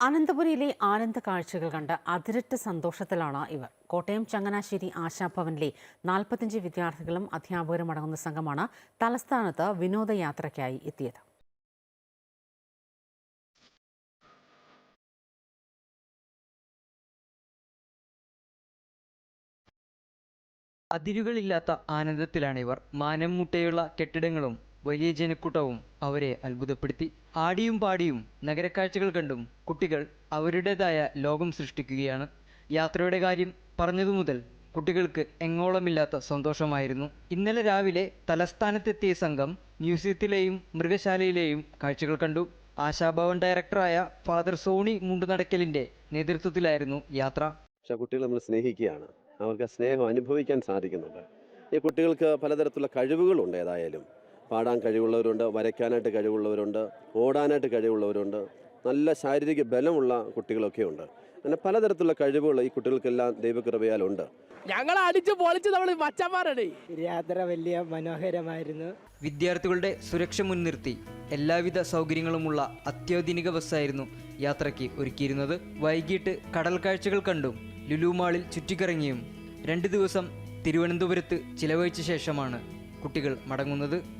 അനന്തപുരിയിലെ ആനന്ദ കാഴ്ചകൾ കണ്ട് അതിരറ്റ സന്തോഷത്തിലാണ് ഇവർ. കോട്ടയം ചങ്ങനാശ്ശേരി ആശാഭവനിലെ നാൽപ്പത്തിയഞ്ച് വിദ്യാർത്ഥികളും അധ്യാപകരും അടങ്ങുന്ന സംഘമാണ് തലസ്ഥാനത്ത് വിനോദയാത്രയ്ക്കായി എത്തിയത്. അതിരുകളില്ലാത്ത ആനന്ദത്തിലാണിവർ മാനം മുട്ടയുള്ള കെട്ടിടങ്ങളും വലിയ ജനക്കൂട്ടവും അവരെ അത്ഭുതപ്പെടുത്തി. ആടിയും പാടിയും നഗരക്കാഴ്ചകൾ കണ്ടും കുട്ടികൾ അവരുടേതായ ലോകം സൃഷ്ടിക്കുകയാണ്. യാത്രയുടെ കാര്യം പറഞ്ഞതു മുതൽ കുട്ടികൾക്ക് എങ്ങോളമില്ലാത്ത സന്തോഷമായിരുന്നു. ഇന്നലെ രാവിലെ തലസ്ഥാനത്തെത്തിയ സംഘം മ്യൂസിയത്തിലെയും മൃഗശാലയിലെയും കാഴ്ചകൾ കണ്ടു. ആശാഭവൻ ഡയറക്ടറായ ഫാദർ സോണി മുണ്ടുനടക്കലിന്റെ നേതൃത്വത്തിലായിരുന്നു യാത്ര. പക്ഷെ കുട്ടികൾ നമ്മൾ സ്നേഹിക്കുകയാണ്. അവർക്ക് സ്നേഹം അനുഭവിക്കാൻ സാധിക്കുന്നുണ്ട്. ഈ കുട്ടികൾക്ക് പലതരത്തിലുള്ള കഴിവുകളുണ്ട് ഏതായാലും. പാടാൻ കഴിവുള്ളവരുണ്ട് വരയ്ക്കാനായിട്ട് കഴിവുള്ളവരുണ്ട് ഓടാനായിട്ട് കഴിവുള്ളവരുണ്ട്. നല്ല ശാരീരിക ബലമുള്ള കുട്ടികളൊക്കെ ഉണ്ട് അങ്ങനെ പലതരത്തിലുള്ള കഴിവുകൾ ഈ കുട്ടികൾക്കെല്ലാം ദൈവകൃപയാലുണ്ട്. ഞങ്ങൾ അടിച്ച് പൊളിച്ച് നമ്മൾ മച്ചന്മാരാണ്. യാത്ര വലിയ മനോഹരമായിരുന്നു. വിദ്യാർത്ഥികളുടെ സുരക്ഷ മുൻനിർത്തി എല്ലാവിധ സൗകര്യങ്ങളുമുള്ള അത്യാധുനിക ബസ്സായിരുന്നു യാത്രയ്ക്ക് ഒരുക്കിയിരുന്നത്. വൈകിട്ട് കടൽ കാഴ്ചകൾ കണ്ടും ലുലുമാളിൽ ചുറ്റിക്കറങ്ങിയും രണ്ട് ദിവസം തിരുവനന്തപുരത്ത് ചിലവഴിച്ച ശേഷമാണ് കുട്ടികൾ മടങ്ങുന്നത്.